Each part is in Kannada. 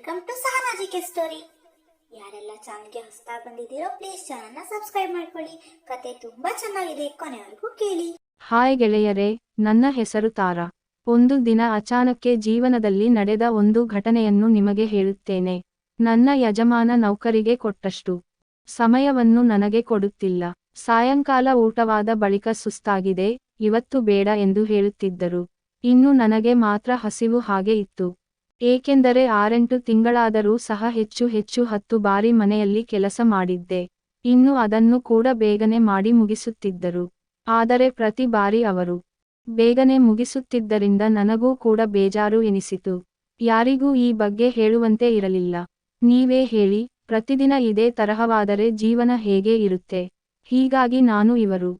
ವೆಲ್ಕಮ್ ಟು ಸಹನಾಜಿಕೆ ಸ್ಟೋರಿ ಯಾರೆಲ್ಲ ಚಾನಲ್ಗೆ ಹೊಸದಾಗಿ ಬಂದಿದ್ದೀರೋ ಪ್ಲೀಸ್ ಚಾನಲ್ನ ಸಬ್ಸ್ಕ್ರೈಬ್ ಮಾಡ್ಕೊಳ್ಳಿ. ಕತೆ ತುಂಬಾ ಚೆನ್ನಾಗಿದೆ, ಕೊನೆವರೆಗೂ ಕೇಳಿ. ಹಾಯ್ ಗೆಳೆಯರೇ, ನನ್ನ ಹೆಸರು ತಾರಾ. ಒಂದು ದಿನ ಅಚಾನಕ್ಕೆ ಜೀವನದಲ್ಲಿ ನಡೆದ ಒಂದು ಘಟನೆಯನ್ನು ನಿಮಗೆ ಹೇಳುತ್ತೇನೆ. ನನ್ನ ಯಜಮಾನ ನೌಕರಿಗೆ ಕೊಟ್ಟಷ್ಟು. ಸಮಯವನ್ನು ನನಗೆ ಕೊಡುತ್ತಿಲ್ಲ. ಸಾಯಂಕಾಲ ಊಟವಾದ ಬಳಿಕ ಸುಸ್ತಾಗಿದೆ, ಇವತ್ತು ಬೇಡ ಎಂದು ಹೇಳುತ್ತಿದ್ದರು. ಇನ್ನು ನನಗೆ ಮಾತ್ರ ಹಸಿವು ಹಾಗೆ ಇತ್ತು. ಏಕೆಂದರೆ ಆರೆಂಟು ತಿಂಗಳಾದರೂ ಸಹ ಹೆಚ್ಚು ಹೆಚ್ಚು ಹತ್ತು ಬಾರಿ ಮನೆಯಲ್ಲಿ ಕೆಲಸ ಮಾಡಿದ್ದೆ. ಇನ್ನು ಅದನ್ನು ಕೂಡ ಬೇಗನೆ ಮಾಡಿ ಮುಗಿಸುತ್ತಿದ್ದರು. ಆದರೆ ಪ್ರತಿ ಬಾರಿ ಅವರು ಬೇಗನೆ ಮುಗಿಸುತ್ತಿದ್ದರಿಂದ ನನಗೂ ಕೂಡ ಬೇಜಾರು ಎನಿಸಿತು. ಯಾರಿಗೂ ಈ ಬಗ್ಗೆ ಹೇಳುವಂತೆ ಇರಲಿಲ್ಲ. ನೀವೇ ಹೇಳಿ, ಪ್ರತಿದಿನ ಇದೇ ತರಹವಾದರೆ ಜೀವನ ಹೇಗೆ ಇರುತ್ತೆ? ಹೀಗಾಗಿ ನಾನು ಇವರು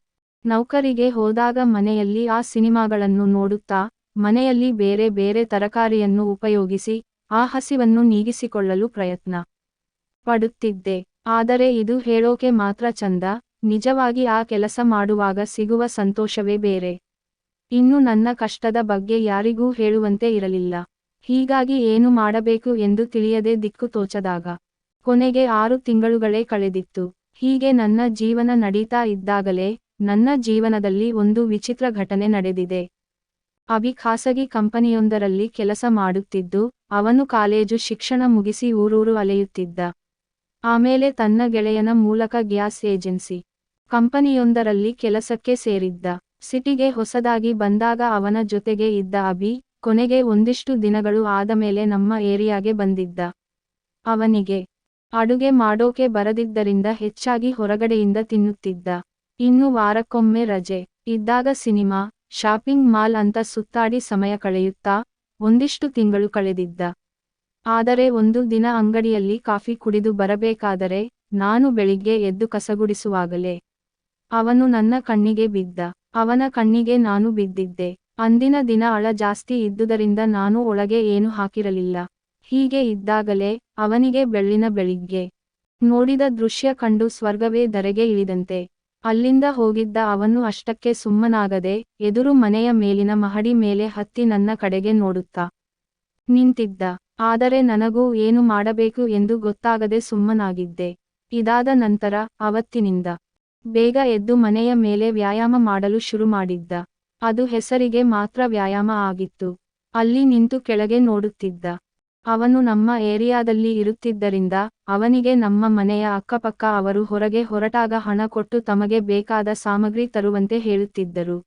ನೌಕರಿಗೆ ಹೋದಾಗ ಮನೆಯಲ್ಲಿ ಆ ಸಿನಿಮಾಗಳನ್ನು ನೋಡುತ್ತಾ ಮನೆಯಲ್ಲಿ ಬೇರೆ ಬೇರೆ ತರಕಾರಿಯನ್ನು ಉಪಯೋಗಿಸಿ ಆ ಹಸಿವನ್ನು ನೀಗಿಸಿಕೊಳ್ಳಲು ಪ್ರಯತ್ನ ಪಡುತ್ತಿದ್ದೆ. ಆದರೆ ಇದು ಹೇಳೋಕೆ ಮಾತ್ರ ಚಂದ, ನಿಜವಾಗಿ ಆ ಕೆಲಸ ಮಾಡುವಾಗ ಸಿಗುವ ಸಂತೋಷವೇ ಬೇರೆ. ಇನ್ನು ನನ್ನ ಕಷ್ಟದ ಬಗ್ಗೆ ಯಾರಿಗೂ ಹೇಳುವಂತೆ ಇರಲಿಲ್ಲ. ಹೀಗಾಗಿ ಏನು ಮಾಡಬೇಕು ಎಂದು ತಿಳಿಯದೆ ದಿಕ್ಕು ತೋಚದಾಗ, ಕೊನೆಗೆ ಆರು ತಿಂಗಳುಗಳೇ ಕಳೆದಿತ್ತು. ಹೀಗೆ ನನ್ನ ಜೀವನ ನಡೀತಾ ಇದ್ದಾಗಲೇ ನನ್ನ ಜೀವನದಲ್ಲಿ ಒಂದು ವಿಚಿತ್ರ ಘಟನೆ ನಡೆದಿದೆ. ಅಭಿ ಖಾಸಗಿ ಕಂಪನಿಯೊಂದರಲ್ಲಿ ಕೆಲಸ ಮಾಡುತ್ತಿದ್ದು, ಅವನು ಕಾಲೇಜು ಶಿಕ್ಷಣ ಮುಗಿಸಿ ಊರೂರು ಅಲೆಯುತ್ತಿದ್ದ. ಆಮೇಲೆ ತನ್ನ ಗೆಳೆಯನ ಮೂಲಕ ಗ್ಯಾಸ್ ಏಜೆನ್ಸಿ ಕಂಪನಿಯೊಂದರಲ್ಲಿ ಕೆಲಸಕ್ಕೆ ಸೇರಿದ್ದ. ಸಿಟಿಗೆ ಹೊಸದಾಗಿ ಬಂದಾಗ ಅವನ ಜೊತೆಗೆ ಇದ್ದ ಅಭಿ, ಕೊನೆಗೆ ಒಂದಿಷ್ಟು ದಿನಗಳು ಆದ ಮೇಲೆ ನಮ್ಮ ಏರಿಯಾಗೆ ಬಂದಿದ್ದ. ಅವನಿಗೆ ಅಡುಗೆ ಮಾಡೋಕೆ ಬರದಿದ್ದರಿಂದ ಹೆಚ್ಚಾಗಿ ಹೊರಗಡೆಯಿಂದ ತಿನ್ನುತ್ತಿದ್ದ. ಇನ್ನು ವಾರಕ್ಕೊಮ್ಮೆ ರಜೆ. ಇದ್ದಾಗ ಸಿನಿಮಾ ಶಾಪಿಂಗ್ ಮಾಲ್ ಅಂತ ಸುತ್ತಾಡಿ ಸಮಯ ಕಳೆಯುತ್ತಾ ಒಂದಿಷ್ಟು ತಿಂಗಳು ಕಳೆದಿದ್ದ. ಆದರೆ ಒಂದು ದಿನ ಅಂಗಡಿಯಲ್ಲಿ ಕಾಫಿ ಕುಡಿದು ಬರಬೇಕಾದರೆ ನಾನು ಬೆಳಿಗ್ಗೆ ಎದ್ದು ಕಸಗುಡಿಸುವಾಗಲೇ ಅವನು ನನ್ನ ಕಣ್ಣಿಗೆ ಬಿದ್ದ. ಅವನ ಕಣ್ಣಿಗೆ ನಾನು ಬಿದ್ದಿದ್ದೆ. ಅಂದಿನ ದಿನ ಅಳ ಜಾಸ್ತಿ ಇದ್ದುದರಿಂದ ನಾನು ಒಳಗೆ ಏನು ಹಾಕಿರಲಿಲ್ಲ. ಹೀಗೆ ಇದ್ದಾಗಲೇ ಅವನಿಗೆ ಬೆಳ್ಳಿನ ಬೆಳಿಗ್ಗೆ ನೋಡಿದ ದೃಶ್ಯ ಕಂಡು ಸ್ವರ್ಗವೇ ಧರೆಗೆ ಇಳಿದಂತೆ. ಅಲ್ಲಿಂದ ಹೋಗಿದ್ದ ಅವನು ಅಷ್ಟಕ್ಕೆ ಸುಮ್ಮನಾಗದೆ ಎದುರು ಮನೆಯ ಮೇಲಿನ ಮಹಡಿ ಮೇಲೆ ಹತ್ತಿ ನನ್ನ ಕಡೆಗೆ ನೋಡುತ್ತಾ ನಿಂತಿದ್ದ. ಆದರೆ ನನಗೂ ಏನು ಮಾಡಬೇಕು ಎಂದು ಗೊತ್ತಾಗದೆ ಸುಮ್ಮನಾಗಿದ್ದೆ. ಇದಾದ ನಂತರ ಅವತ್ತಿನಿಂದ ಬೇಗ ಎದ್ದು ಮನೆಯ ಮೇಲೆ ವ್ಯಾಯಾಮ ಮಾಡಲು ಶುರು ಮಾಡಿದ್ದ. ಅದು ಹೆಸರಿಗೆ ಮಾತ್ರ ವ್ಯಾಯಾಮ ಆಗಿತ್ತು. ಅಲ್ಲಿ ನಿಂತು ಕೆಳಗೆ ನೋಡುತ್ತಿದ್ದ. ಅವನು ನಮ್ಮ ಏರಿಯಾದಲ್ಲಿ ಇರುತ್ತಿದ್ದರಿಂದ ಅವನಿಗೆ ನಮ್ಮ ಮನೆಯ ಅಕ್ಕಪಕ್ಕ ಅವರು ಹೊರಗೆ ಹೊರಟಾಗ ಹಣ ಕೊಟ್ಟು ತಮಗೆ ಬೇಕಾದ ಸಾಮಗ್ರಿ ತರುವಂತೆ ಹೇಳುತ್ತಿದ್ದರು.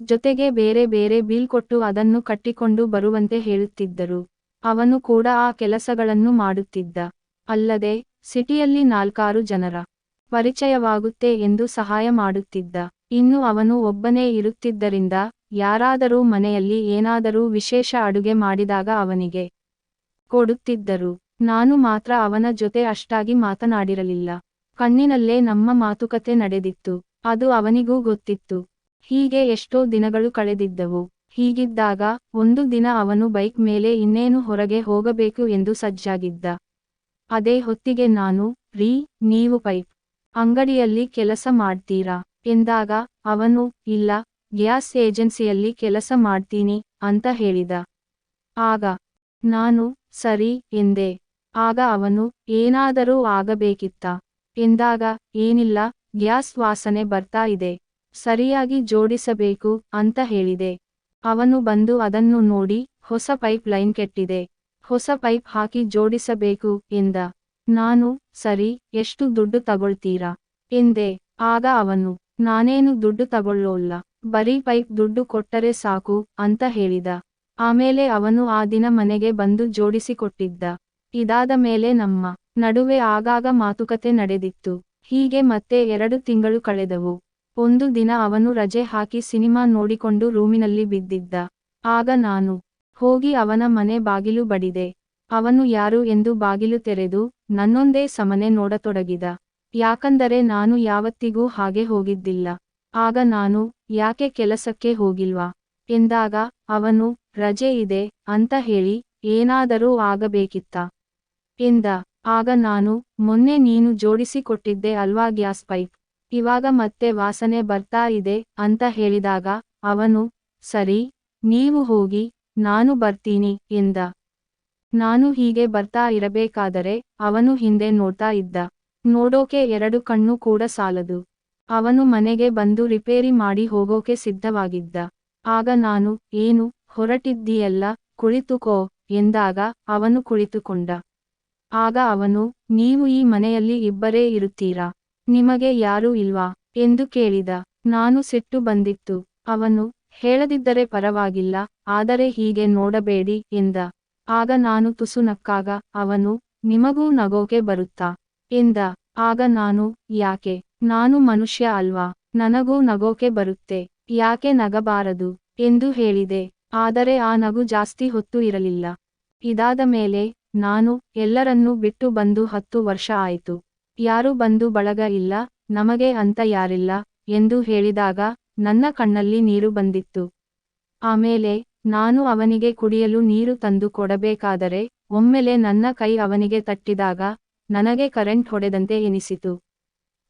ಜೊತೆಗೆ ಬೇರೆ ಬೇರೆ ಬಿಲ್ ಕೊಟ್ಟು ಅದನ್ನು ಕಟ್ಟಿಕೊಂಡು ಬರುವಂತೆ ಹೇಳುತ್ತಿದ್ದರು. ಅವನು ಕೂಡ ಆ ಕೆಲಸಗಳನ್ನು ಮಾಡುತ್ತಿದ್ದ. ಅಲ್ಲದೆ, ಸಿಟಿಯಲ್ಲಿ ನಾಲ್ಕಾರು ಜನರ ಪರಿಚಯವಾಗುತ್ತೆ ಎಂದು ಸಹಾಯ ಮಾಡುತ್ತಿದ್ದ. ಇನ್ನು ಅವನು ಒಬ್ಬನೇ ಇರುತ್ತಿದ್ದರಿಂದ ಯಾರಾದರೂ ಮನೆಯಲ್ಲಿ ಏನಾದರೂ ವಿಶೇಷ ಅಡುಗೆ ಮಾಡಿದಾಗ ಅವನಿಗೆ ಕೊಡುತ್ತಿದ್ದರು. ನಾನು ಮಾತ್ರ ಅವನ ಜೊತೆ ಅಷ್ಟಾಗಿ ಮಾತನಾಡಿರಲಿಲ್ಲ. ಕಣ್ಣಿನಲ್ಲೇ ನಮ್ಮ ಮಾತುಕತೆ ನಡೆದಿತ್ತು. ಅದು ಅವನಿಗೂ ಗೊತ್ತಿತ್ತು. ಹೀಗೆ ಎಷ್ಟೋ ದಿನಗಳು ಕಳೆದಿದ್ದವು. ಹೀಗಿದ್ದಾಗ ಒಂದು ದಿನ ಅವನು ಬೈಕ್ ಮೇಲೆ ಇನ್ನೇನು ಹೊರಗೆ ಹೋಗಬೇಕು ಎಂದು ಸಜ್ಜಾಗಿದ್ದ. ಅದೇ ಹೊತ್ತಿಗೆ ನಾನು, ರೀ, ನೀವು ಪೈಪ್ ಅಂಗಡಿಯಲ್ಲಿ ಕೆಲಸ ಮಾಡ್ತೀರಾ? ಎಂದಾಗ ಅವನು, ಇಲ್ಲ, ಗ್ಯಾಸ್ ಏಜೆನ್ಸಿಯಲ್ಲಿ ಕೆಲಸ ಮಾಡ್ತೀನಿ ಅಂತ ಹೇಳಿದ. ಆಗ, ನಾನು ಸರಿ, ಎಂದೆ. ಆಗ ಅವನು, ಏನಾದರೂ ಆಗಬೇಕಿತ್ತ. ಎಂದಾಗ, ಏನಿಲ್ಲ, ಗ್ಯಾಸ್ ವಾಸನೆ ಬರ್ತಾ ಇದೆ. ಸರಿಯಾಗಿ ಜೋಡಿಸಬೇಕು, ಅಂತ ಹೇಳಿದೆ. ಅವನು ಬಂದು ಅದನ್ನು ನೋಡಿ, ಹೊಸ ಪೈಪ್ ಲೈನ್ ಕೆಟ್ಟಿದೆ. ಹೊಸ ಪೈಪ್ ಹಾಕಿ ಜೋಡಿಸಬೇಕು, ಎಂದ. ನಾನು, ಸರಿ, ಎಷ್ಟು ದುಡ್ಡು ತಗೊಳ್ತೀರಾ? ಎಂದೆ. ಆಗ ಅವನು, ನಾನೇನು ದುಡ್ಡು ತಗೊಳ್ಳೋಲ್ಲ. ಬರೀ ಪೈಪ್ ದುಡ್ಡು ಕೊಟ್ಟರೆ ಸಾಕು, ಅಂತ ಹೇಳಿದ. ಆಮೇಲೆ ಅವನು ಆ ದಿನ ಮನೆಗೆ ಬಂದು ಜೋಡಿಸಿಕೊಟ್ಟಿದ್ದ. ಇದಾದ ಮೇಲೆ ನಮ್ಮ ನಡುವೆ ಆಗಾಗ ಮಾತುಕತೆ ನಡೆದಿತ್ತು. ಹೀಗೆ ಮತ್ತೆ ಎರಡು ತಿಂಗಳು ಕಳೆದವು. ಒಂದು ದಿನ ಅವನು ರಜೆ ಹಾಕಿ ಸಿನಿಮಾ ನೋಡಿಕೊಂಡು ರೂಮಿನಲ್ಲಿ ಬಿದ್ದಿದ್ದ. ಆಗ ನಾನು ಹೋಗಿ ಅವನ ಮನೆ ಬಾಗಿಲು ಬಡಿದೆ. ಅವನು ಯಾರು ಎಂದು ಬಾಗಿಲು ತೆರೆದು ನನ್ನೊಂದೇ ಸಮನೆ ನೋಡತೊಡಗಿದ. ಯಾಕಂದರೆ ನಾನು ಯಾವತ್ತಿಗೂ ಹಾಗೆ ಹೋಗಿದ್ದಿಲ್ಲ. ಆಗ ನಾನು ಯಾಕೆ ಕೆಲಸಕ್ಕೆ ಹೋಗಿಲ್ವಾ? ಎಂದಾಗ ಅವನು ರಜೆ ಇದೆ ಅಂತ ಹೇಳಿ ಏನಾದರೂ ಆಗಬೇಕಿತ್ತ? ಎಂದ. ಆಗ ನಾನು, ಮೊನ್ನೆ ನೀನು ಜೋಡಿಸಿಕೊಟ್ಟಿದ್ದೆ ಅಲ್ವಾ ಗ್ಯಾಸ್ ಪೈಪ್? ಇವಾಗ ಮತ್ತೆ ವಾಸನೆ ಬರ್ತಾ ಇದೆ ಅಂತ ಹೇಳಿದಾಗ, ಅವನು, ಸರಿ, ನೀವು ಹೋಗಿ, ನಾನು ಬರ್ತೀನಿ ಎಂದ. ನಾನು ಹೀಗೆ ಬರ್ತಾ ಇರಬೇಕಾದರೆ ಅವನು ಹಿಂದೆ ನೋಡ್ತಾ ಇದ್ದ. ನೋಡೋಕೆ ಎರಡು ಕಣ್ಣು ಕೂಡ ಸಾಲದು. ಅವನು ಮನೆಗೆ ಬಂದು ರಿಪೇರಿ ಮಾಡಿ ಹೋಗೋಕೆ ಸಿದ್ಧವಾಗಿದ್ದ. ಆಗ ನಾನು, ಏನು ಹೊರಟಿದ್ದೀಯಲ್ಲ, ಕುಳಿತುಕೋ ಎಂದಾಗ ಅವನು ಕುಳಿತುಕೊಂಡ. ಆಗ ಅವನು, ನೀವು ಈ ಮನೆಯಲ್ಲಿ ಇಬ್ಬರೇ ಇರುತ್ತೀರಾ? ನಿಮಗೆ ಯಾರೂ ಇಲ್ವಾ? ಎಂದು ಕೇಳಿದ. ನಾನು ಸಿಟ್ಟು ಬಂದಿತ್ತು. ಅವನು, ಹೇಳದಿದ್ದರೆ ಪರವಾಗಿಲ್ಲ, ಆದರೆ ಹೀಗೆ ನೋಡಬೇಡಿ ಎಂದ. ಆಗ ನಾನು ತುಸು ನಕ್ಕಾಗ, ಅವನು, ನಿಮಗೂ ನಗೋಕೆ ಬರುತ್ತಾ? ಎಂದ. ಆಗ ನಾನು, ಯಾಕೆ? ನಾನು ಮನುಷ್ಯ ಅಲ್ವಾ? ನನಗೂ ನಗೋಕೆ ಬರುತ್ತೆ. ಯಾಕೆ ನಗಬಾರದು? ಎಂದು ಹೇಳಿದೆ. ಆದರೆ ಆ ನಗು ಜಾಸ್ತಿ ಹೊತ್ತು ಇರಲಿಲ್ಲ. ಇದಾದ ಮೇಲೆ, ನಾನು, ಎಲ್ಲರನ್ನೂ ಬಿಟ್ಟು ಬಂದು ಹತ್ತು ವರ್ಷ ಆಯಿತು. ಯಾರು ಬಂದು ಬಳಗ ಇಲ್ಲ, ನಮಗೆ ಅಂತ ಯಾರಿಲ್ಲ, ಎಂದು ಹೇಳಿದಾಗ, ನನ್ನ ಕಣ್ಣಲ್ಲಿ ನೀರು ಬಂದಿತ್ತು. ಆಮೇಲೆ, ನಾನು ಅವನಿಗೆ ಕುಡಿಯಲು ನೀರು ತಂದು ಕೊಡಬೇಕಾದರೆ, ಒಮ್ಮೆಲೆ ನನ್ನ ಕೈ ಅವನಿಗೆ ತಟ್ಟಿದಾಗ, ನನಗೆ ಕರೆಂಟ್ ಹೊಡೆದಂತೆ ಎನಿಸಿತು.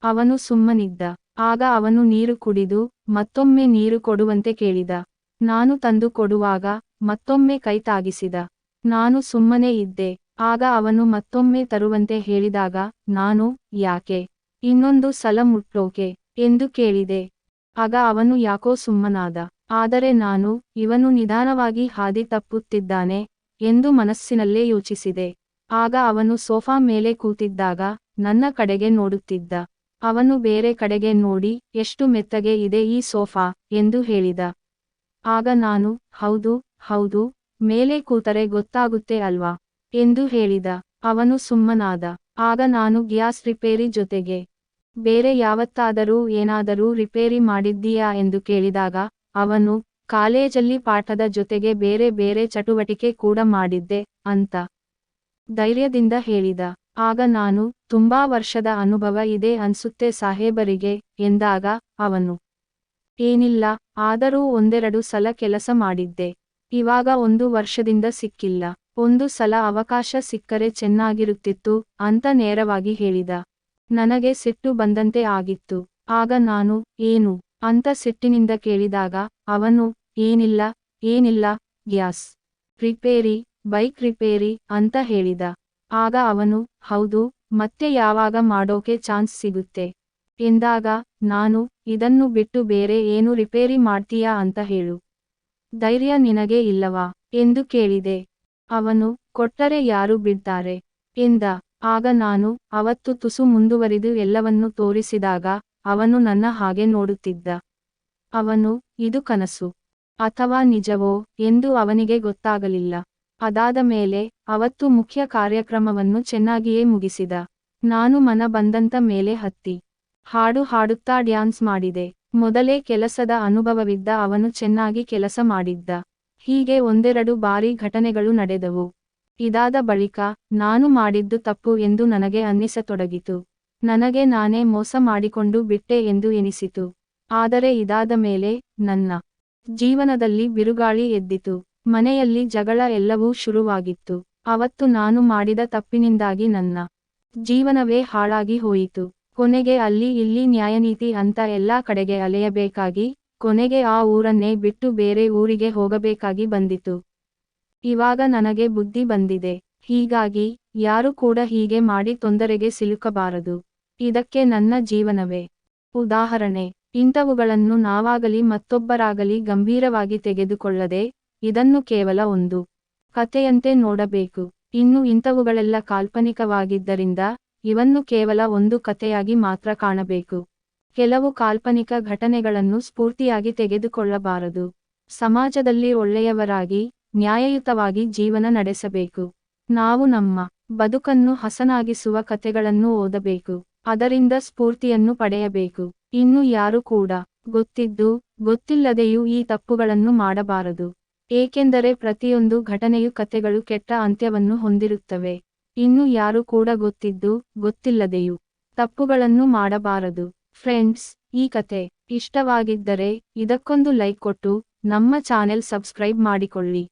ಅವನು ಸುಮ್ಮನಿದ್ದ. ಆಗ ಅವನು ನೀರು ಕುಡಿದು, ಮತ್ತೊಮ್ಮೆ ನೀರು ಕೊಡುವಂತೆ ಕೇಳಿದ. ನಾನು ತಂದು ಕೊಡುವಾಗ ಮತ್ತೊಮ್ಮೆ ಕೈ ತಾಗಿಸಿದ. ನಾನು ಸುಮ್ಮನೆ ಇದ್ದೆ. ಆಗ ಅವನು ಮತ್ತೊಮ್ಮೆ ತರುವಂತೆ ಹೇಳಿದಾಗ, ನಾನು ಯಾಕೆ? ಇನ್ನೊಂದು ಸಲ ಮುಟ್ಟೋಕೆ? ಎಂದು ಕೇಳಿದೆ. ಆಗ ಅವನು ಯಾಕೋ ಸುಮ್ಮನಾದ. ಆದರೆ ನಾನು ಇವನು ನಿಧಾನವಾಗಿ ಹಾದಿ ತಪ್ಪುತ್ತಿದ್ದಾನೆ ಎಂದು ಮನಸ್ಸಿನಲ್ಲೇ ಯೋಚಿಸಿದೆ. ಆಗ ಅವನು ಸೋಫಾ ಮೇಲೆ ಕೂತಿದ್ದಾಗ ನನ್ನ ಕಡೆಗೆ ನೋಡುತ್ತಿದ್ದ. ಅವನು ಬೇರೆ ಕಡೆಗೆ ನೋಡಿ, ಎಷ್ಟು ಮೆತ್ತಗೆ ಇದೆ ಈ ಸೋಫಾ ಎಂದು ಹೇಳಿದ. ಆಗ ನಾನು, ಹೌದು ಹೌದು, ಮೇಲೆ ಕೂತರೆ ಗೊತ್ತಾಗುತ್ತೆ ಅಲ್ವಾ? ಎಂದು ಹೇಳಿದ. ಅವನು ಸುಮ್ಮನಾದ. ಆಗ ನಾನು ಗ್ಯಾಸ್ ರಿಪೇರಿ ಜೊತೆಗೆ, ಬೇರೆ ಯಾವತ್ತಾದರೂ ಏನಾದರೂ ರಿಪೇರಿ ಮಾಡಿದ್ದೀಯಾ ಎಂದು ಕೇಳಿದಾಗ, ಅವನು, ಕಾಲೇಜಲ್ಲಿ ಪಾಠದ ಜೊತೆಗೆ ಬೇರೆ ಬೇರೆ ಚಟುವಟಿಕೆ ಕೂಡ ಮಾಡಿದ್ದೆ, ಅಂತ ಧೈರ್ಯದಿಂದ ಹೇಳಿದ. ಆಗ ನಾನು, ತುಂಬಾ ವರ್ಷದ ಅನುಭವ ಇದೆ ಅನ್ಸುತ್ತೆ ಸಾಹೇಬರಿಗೆ, ಎಂದಾಗ, ಅವನು ಏನಿಲ್ಲ, ಆದರೂ ಒಂದೆರಡು ಸಲ ಕೆಲಸ ಮಾಡಿದ್ದೆ. ಇವಾಗ ಒಂದು ವರ್ಷದಿಂದ ಸಿಕ್ಕಿಲ್ಲ. ಒಂದು ಸಲ ಅವಕಾಶ ಸಿಕ್ಕರೆ ಚೆನ್ನಾಗಿರುತ್ತಿತ್ತು ಅಂತ ನೇರವಾಗಿ ಹೇಳಿದ. ನನಗೆ ಸಿಟ್ಟು ಬಂದಂತೆ ಆಗಿತ್ತು. ಆಗ ನಾನು, ಏನು? ಅಂತ ಸಿಟ್ಟಿನಿಂದ ಕೇಳಿದಾಗ, ಅವನು, ಏನಿಲ್ಲ ಏನಿಲ್ಲ, ಗ್ಯಾಸ್ ರಿಪೇರಿ, ಬೈಕ್ ರಿಪೇರಿ ಅಂತ ಹೇಳಿದ. ಆಗ ಅವನು, ಹೌದು, ಮತ್ತೆ ಯಾವಾಗ ಮಾಡೋಕೆ ಚಾನ್ಸ್ ಸಿಗುತ್ತೆ? ಎಂದಾಗ, ನಾನು ಇದನ್ನು ಬಿಟ್ಟು ಬೇರೆ ಏನು ರಿಪೇರಿ ಮಾಡ್ತೀಯಾ ಅಂತ ಹೇಳು. ಧೈರ್ಯ ನಿನಗೆ ಇಲ್ಲವಾ? ಎಂದು ಕೇಳಿದೆ. ಅವನು ಕೊಟ್ಟರೆ ಯಾರು ಬಿಡ್ತಾರೆ? ಎಂದ. ಆಗ ನಾನು ಅವತ್ತು ತುಸು ಮುಂದುವರಿದು ಎಲ್ಲವನ್ನೂ ತೋರಿಸಿದಾಗ ಅವನು ನನ್ನ ಹಾಗೆ ನೋಡುತ್ತಿದ್ದ. ಅವನು ಇದು ಕನಸು ಅಥವಾ ನಿಜವೋ ಎಂದು ಅವನಿಗೆ ಗೊತ್ತಾಗಲಿಲ್ಲ. ಅದಾದ ಮೇಲೆ ಅವತ್ತು ಮುಖ್ಯ ಕಾರ್ಯಕ್ರಮವನ್ನು ಚೆನ್ನಾಗಿಯೇ ಮುಗಿಸಿದ. ನಾನು ಮನ ಬಂದಂತ ಮೇಲೆ ಹತ್ತಿ. ಹಾಡು ಹಾಡುತ್ತಾ ಡ್ಯಾನ್ಸ್ ಮಾಡಿದೆ. ಮೊದಲೇ ಕೆಲಸದ ಅನುಭವವಿದ್ದ ಅವನು ಚೆನ್ನಾಗಿ ಕೆಲಸ ಮಾಡಿದ್ದ. ಹೀಗೆ ಒಂದೆರಡು ಬಾರಿ ಘಟನೆಗಳು ನಡೆದವು. ಇದಾದ ಬಳಿಕ, ನಾನು ಮಾಡಿದ್ದು ತಪ್ಪು ಎಂದು ನನಗೆ ಅನ್ನಿಸತೊಡಗಿತು. ನನಗೆ ನಾನೇ ಮೋಸ ಮಾಡಿಕೊಂಡು ಬಿಟ್ಟೆ ಎಂದು ಎನಿಸಿತು. ಆದರೆ ಇದಾದ ಮೇಲೆ, ನನ್ನ ಜೀವನದಲ್ಲಿ ಬಿರುಗಾಳಿ ಎದ್ದಿತು. ಮನೆಯಲ್ಲಿ ಜಗಳ ಎಲ್ಲವೂ ಶುರುವಾಗಿತ್ತು. ಅವತ್ತು ನಾನು ಮಾಡಿದ ತಪ್ಪಿನಿಂದಾಗಿ ನನ್ನ ಜೀವನವೇ ಹಾಳಾಗಿ ಹೋಯಿತು. ಕೊನೆಗೆ ಅಲ್ಲಿ ಇಲ್ಲಿ ನ್ಯಾಯನೀತಿ ಅಂತ ಎಲ್ಲಾ ಕಡೆಗೆ ಅಲೆಯಬೇಕಾಗಿ, ಕೊನೆಗೆ ಆ ಊರನ್ನೇ ಬಿಟ್ಟು ಬೇರೆ ಊರಿಗೆ ಹೋಗಬೇಕಾಗಿ ಬಂದಿತು. ಇವಾಗ ನನಗೆ ಬುದ್ಧಿ ಬಂದಿದೆ. ಹೀಗಾಗಿ, ಯಾರು ಕೂಡ ಹೀಗೆ ಮಾಡಿ ತೊಂದರೆಗೆ ಸಿಲುಕಬಾರದು. ಇದಕ್ಕೆ ನನ್ನ ಜೀವನವೇ. ಉದಾಹರಣೆ, ಇಂಥವುಗಳನ್ನು ನಾವಾಗಲಿ ಮತ್ತೊಬ್ಬರಾಗಲಿ ಗಂಭೀರವಾಗಿ ತೆಗೆದುಕೊಳ್ಳದೆ, ಇದನ್ನು ಕೇವಲ ಒಂದು ಕಥೆಯಂತೆ ನೋಡಬೇಕು. ಇನ್ನು ಇಂಥವುಗಳೆಲ್ಲ ಕಾಲ್ಪನಿಕವಾಗಿದ್ದರಿಂದ ಇವನ್ನು ಕೇವಲ ಒಂದು ಕಥೆಯಾಗಿ ಮಾತ್ರ ಕಾಣಬೇಕು. ಕೆಲವು ಕಾಲ್ಪನಿಕ ಘಟನೆಗಳನ್ನು ಸ್ಫೂರ್ತಿಯಾಗಿ ತೆಗೆದುಕೊಳ್ಳಬಾರದು. ಸಮಾಜದಲ್ಲಿ ಒಳ್ಳೆಯವರಾಗಿ, ನ್ಯಾಯಯುತವಾಗಿ ಜೀವನ ನಡೆಸಬೇಕು. ನಾವು ನಮ್ಮ ಬದುಕನ್ನು ಹಸನಾಗಿಸುವ ಕಥೆಗಳನ್ನು ಓದಬೇಕು. ಅದರಿಂದ ಸ್ಫೂರ್ತಿಯನ್ನು ಪಡೆಯಬೇಕು. ಇನ್ನು ಯಾರು ಕೂಡ ಗೊತ್ತಿದ್ದು, ಗೊತ್ತಿಲ್ಲದೆಯೂ ಈ ತಪ್ಪುಗಳನ್ನು ಮಾಡಬಾರದು. ಏಕೆಂದರೆ ಪ್ರತಿಯೊಂದು ಘಟನೆಯು ಕಥೆಗಳು ಕೆಟ್ಟ ಅಂತ್ಯವನ್ನು ಹೊಂದಿರುತ್ತವೆ. ಇನ್ನು ಯಾರು ಕೂಡ ಗೊತ್ತಿದ್ದು, ಗೊತ್ತಿಲ್ಲದೆಯೂ ತಪ್ಪುಗಳನ್ನು ಮಾಡಬಾರದು. ಫ್ರೆಂಡ್ಸ್, ಈ ಕತೆ ಇಷ್ಟವಾಗಿದ್ದರೆ ಇದಕ್ಕೊಂದು ಲೈಕ್ ಕೊಟ್ಟು ನಮ್ಮ ಚಾನೆಲ್ ಸಬ್ಸ್ಕ್ರೈಬ್ ಮಾಡಿಕೊಳ್ಳಿ.